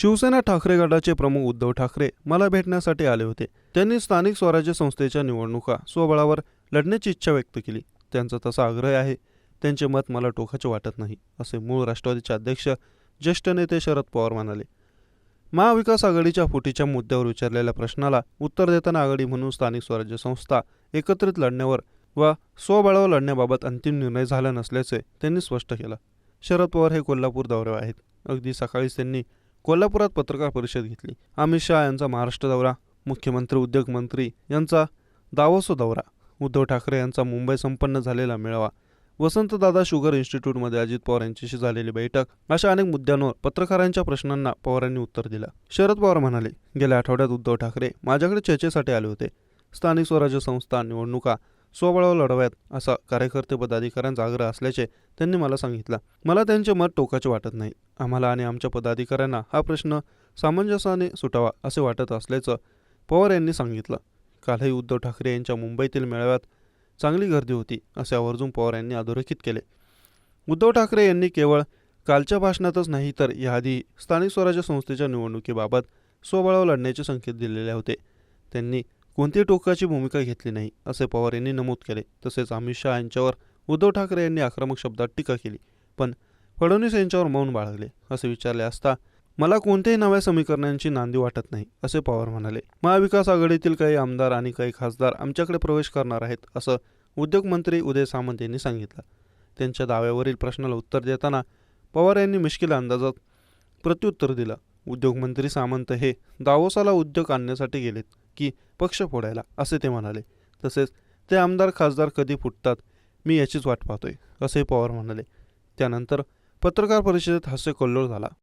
शिवसेना ठाकरे गटाचे प्रमुख उद्धव ठाकरे मला भेटण्यासाठी आले होते. त्यांनी स्थानिक स्वराज्य संस्थेच्या निवडणुका स्वबळावर लढण्याची इच्छा व्यक्त केली. त्यांचा तसा आग्रह आहे. त्यांचे मत मला टोकाचे वाटत नाही असे मूळ राष्ट्रवादीचे अध्यक्ष ज्येष्ठ नेते शरद पवार म्हणाले. महाविकास आघाडीच्या फुटीच्या मुद्द्यावर विचारलेल्या प्रश्नाला उत्तर देताना आघाडी म्हणून स्थानिक स्वराज्य संस्था एकत्रित लढण्यावर व स्वबळावर लढण्याबाबत अंतिम निर्णय झाला नसल्याचे त्यांनी स्पष्ट केलं. शरद पवार हे कोल्हापूर दौऱ्यावर आहेत. अगदी सकाळीच त्यांनी कोल्हापुरात पत्रकार परिषद घेतली. अमित शहा यांचा महाराष्ट्र दौरा मुख्यमंत्री उद्योगमंत्री यांचा दावोसो दौरा उद्धव ठाकरे यांचा मुंबई संपन्न झालेला मेळावा वसंतदादा शुगर इन्स्टिट्यूटमध्ये अजित पवार यांच्याशी झालेली बैठक अशा अनेक मुद्द्यांवर पत्रकारांच्या प्रश्नांना पवारांनी उत्तर दिलं. शरद पवार म्हणाले गेल्या आठवड्यात उद्धव ठाकरे माझ्याकडे चर्चेसाठी आले होते. स्थानिक स्वराज्य संस्था निवडणुका स्वबळावर लढव्यात असा कार्यकर्ते पदाधिकाऱ्यांचा आग्रह असल्याचे त्यांनी मला सांगितलं. मला त्यांचे मत टोकाचे वाटत नाही. आम्हाला आणि आमच्या पदाधिकाऱ्यांना हा प्रश्न सामंजस्याने सुटावा असे वाटत असल्याचं पवार यांनी सांगितलं. कालही उद्धव ठाकरे यांच्या मुंबईतील मेळाव्यात चांगली गर्दी होती असे आवर्जून पवार यांनी अधोरेखित केले. उद्धव ठाकरे यांनी केवळ कालच्या भाषणातच नाही तर याआधी स्थानिक स्वराज्य संस्थेच्या निवडणुकीबाबत स्वबळावर लढण्याचे संकेत दिलेले होते. त्यांनी कोणतीही टोकाची भूमिका घेतली नाही असे पवार यांनी नमूद केले. तसेच अमित शहा यांच्यावर उद्धव ठाकरे यांनी आक्रमक शब्दात टीका केली. पण फडणवीस यांच्यावर मौन बाळगले असे विचारले असता मला कोणत्याही नव्या समीकरणांची नांदी वाटत नाही असे पवार म्हणाले. महाविकास आघाडीतील काही आमदार आणि काही खासदार आमच्याकडे प्रवेश करणार आहेत असं उद्योगमंत्री उदय सामंत यांनी सांगितलं. त्यांच्या दाव्यावरील प्रश्नाला उत्तर देताना पवार यांनी मिश्किल अंदाजात प्रत्युत्तर दिलं. उद्योगमंत्री सामंत हे दावोसाला उद्योग आणण्यासाठी गेलेत. की पक्ष फोडायला असे ते म्हणाले. तसेच ते आमदार खासदार कधी फुटतात मी याचीच वाट पाहतोय असे पवार म्हणाले. त्यानंतर पत्रकार परिषदेत हास्य कल्लोळ झाला.